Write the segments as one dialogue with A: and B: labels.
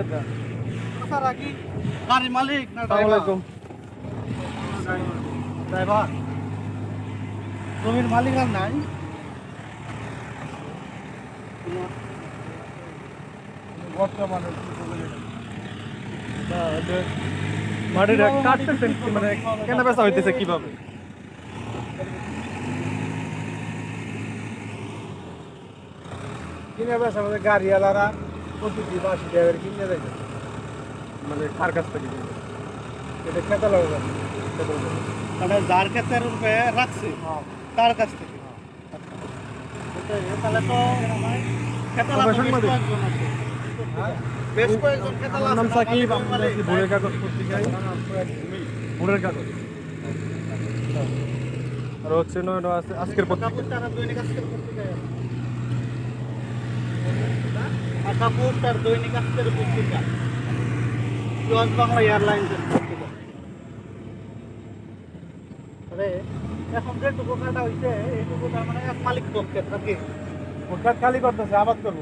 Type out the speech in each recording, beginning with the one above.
A: এটা
B: তারা কি গাড়ি মালিক না
A: আলাইকুম।
B: ড্রাইভার জমির মালিক আর নাই। বর্তমানে
A: মাটিটা কাটতেছেন মানে কেনা বেচা হইতেছে কীভাবে?
B: কিনে বেশ আমাদের গাড়িওয়ালারা ড্রাইভার কিনে দেয়।
A: মানে কার কাছ থেকে
B: এটা খেতে লাগবে। মানে যার ক্ষেত্রে রূপে রাখছে তার কাছ থেকে। তাহলে তো বেশ। কয়েকজন খেতালা
A: নাম সাকিব ভোরের কাগজ পত্রিকায় ভোরের কাগজ। আর হচ্ছে নয় আজকের পত্রিকা।
B: কাপুর তারা দৈনিক আজকের পত্রিকায় আছে। আর কাপুর তার দৈনিক আজকের পত্রিকা। জজ বাংলা এয়ারলাইন্সের পত্রিকা। এখন যেটুকু কাটা হইছে এইটুকু তার মানে এক মালিক পক্ষের নাকি? ওটা খালি করতেছে আবাদ করব।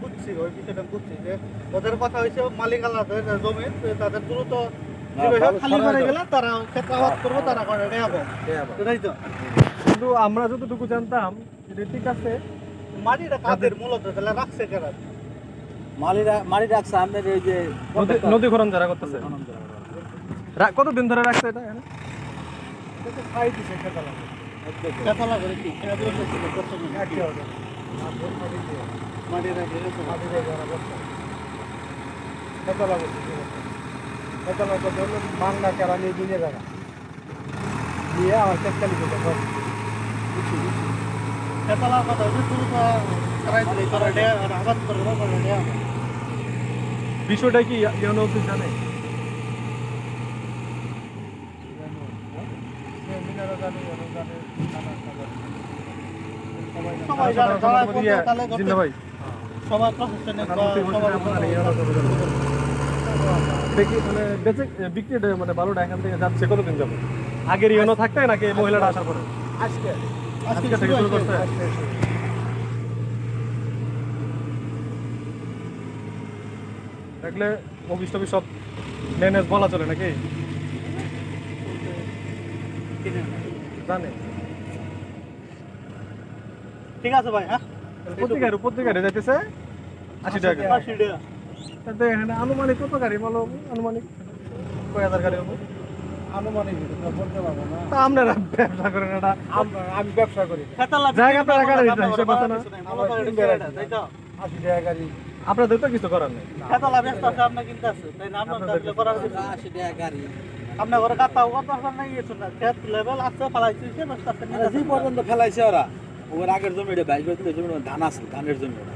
B: বুঝছি ওই বিষয়টা বুঝছি যে ওদের কথা হয়েছে মালিক আলাদা জমি তাদের দ্রুত খালি করে গেলে তারা ক্ষেত্র আবাদ করব তারা করে নেব এটাই তো?
A: কিন্তু আমরা যতটুকু জানতাম এটা ঠিক আছে
B: মাটিটা কাদের মূলত? তাহলে রাখছে কেন
C: মালিরা মালি রাখছে আমাদের এই যে
A: নদী খনন যারা করতেছে। কতদিন ধরে রাখছে এটা এখানে?
B: খাই দিছে খেতালা খেতালা করে কি? মাটি রাখে মাটি রাখে করছে। খেতালা করছে খেতালা করতে হলো বাংলা কেরা নিয়ে দিনে জায়গা দিয়ে আমার পারে খেতালার
A: বিষয়টা কি ইউনো অফিস জানে?
B: সবাই জানে সবাই
A: মোটামুটি
B: তাহলে
A: জিন্না ভাই।
B: সবার প্রফেশনে
A: প্রধানমন্ত্রী বলছেন আপনার এই আলাদা করে দেবেন। দেখি মানে বেঁচে বিক্রি মানে বালুটা এখান থেকে যাচ্ছে কতদিন যাবে? আগের ইউনো থাকতে নাকি মহিলাটা আসার পরে?
B: আজকে।
A: আজকে থেকে শুরু করছে? দেখলে অফিস টফিস সব ম্যানেজ বলা চলে নাকি? জানে।
B: ঠিক আছে ভাই হ্যাঁ?
A: যাইতেছে? আশি টাকা।
B: আশি টাকা।
A: তাতে আনুমানিক কত গাড়ি বলো? আনুমানিক কয় হাজার গাড়ি হবে?
B: আনুমানিক এটা বলতে পারব না।
A: তা আপনারা ব্যবসা করেন এটা
B: আম- আমি ব্যবসা করি।
A: জায়গা আপনারা গাড়ি দিতে হিসেব আছে না?
B: আমার তিন বেড়া, তাই তো? আশি টাকা গাড়ি।
A: আপনাদের তো কিছু করার নেই।
B: খেতালা ব্যস্ত আছে আপনি কিনতে আছে তাই না? আপনার
A: আপনাদের
B: তাহলে করার কিছু নেই।
C: আশি টাকা গাড়ি।
B: আপনার ঘরে কাটাও কত আছে না। খেত লেভেল আছে পালাইছে সে ব্যস্ত আছে
C: যে পর্যন্ত ফেলাইছে ওরা ওর আগের জমি বাইশ বছর জমি ধান আছে ধানের জমি ওরা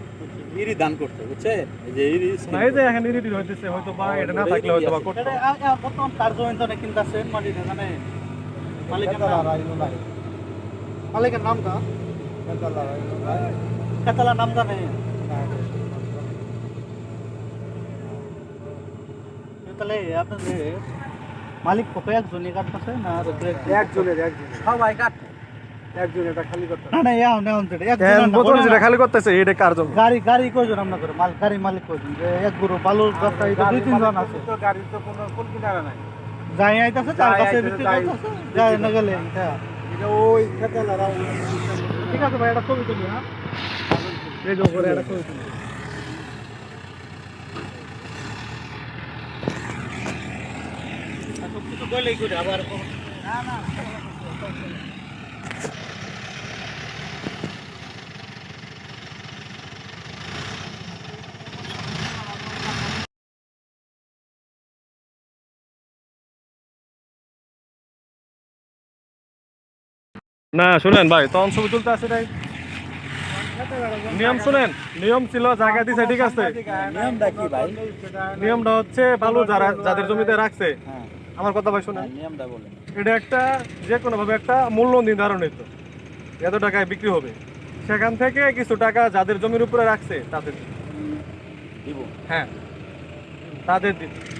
C: ইরি ধান করছে বুঝছে? যে ইরি
A: না এই যে এখানে রেডি হইতেছে হয়তো বা এটা না থাকলে হয়তো বা করতো।
B: বর্তমান কার জমি তো আছে না জানে মালিকের নাম। মালিকের নাম কা? খেতালা নাম জানে। তাহলে আপনাদের মালিক কত একজনই কাটতেছে না একজনের একজন
C: সবাই কাট।
B: একজন এটা খালি করতে না না এখন এখন তো এটা
A: এখন
B: একজনের না,
A: প্রথম
B: ওরা
A: যেটা খালি করতেছে এটা কার জন্য?
B: গাড়ি গাড়ি কয়জন আমরা করে? মাল গাড়ি মালিক কয়জন? যে এক গুরু এটা দুই আছে।
C: তো গাড়ি তো কোনো কোন কিনারা নাই।
B: যাই আইতাছে তার কাছে বিক্রি করতেছে যাই না গেলে হ্যাঁ।
C: এটা ওই খেতালারা
B: ঠিক আছে ভাই একটা ছবি তুলি হ্যাঁ।
A: এই যে উপরে একটা ছবি তুলি।
B: সব কিছু বলেই করে আবার না না
A: না শুনেন ভাই তখন ছবি তুলতে আছে তাই নিয়ম শুনেন নিয়ম ছিল জায়গা দিছে ঠিক আছে।
C: নিয়মটা কি ভাই?
A: নিয়মটা হচ্ছে বালু যারা যাদের জমিতে রাখছে।
C: হ্যাঁ।
A: আমার কথা ভাই শুনেন।
C: নিয়মটা বলেন।
A: এটা একটা যে কোনো ভাবে একটা মূল্য নির্ধারণিত। এত টাকায় বিক্রি হবে। সেখান থেকে কিছু টাকা যাদের জমির উপরে রাখছে তাদের
C: দিব।
A: হ্যাঁ। তাদের দিতে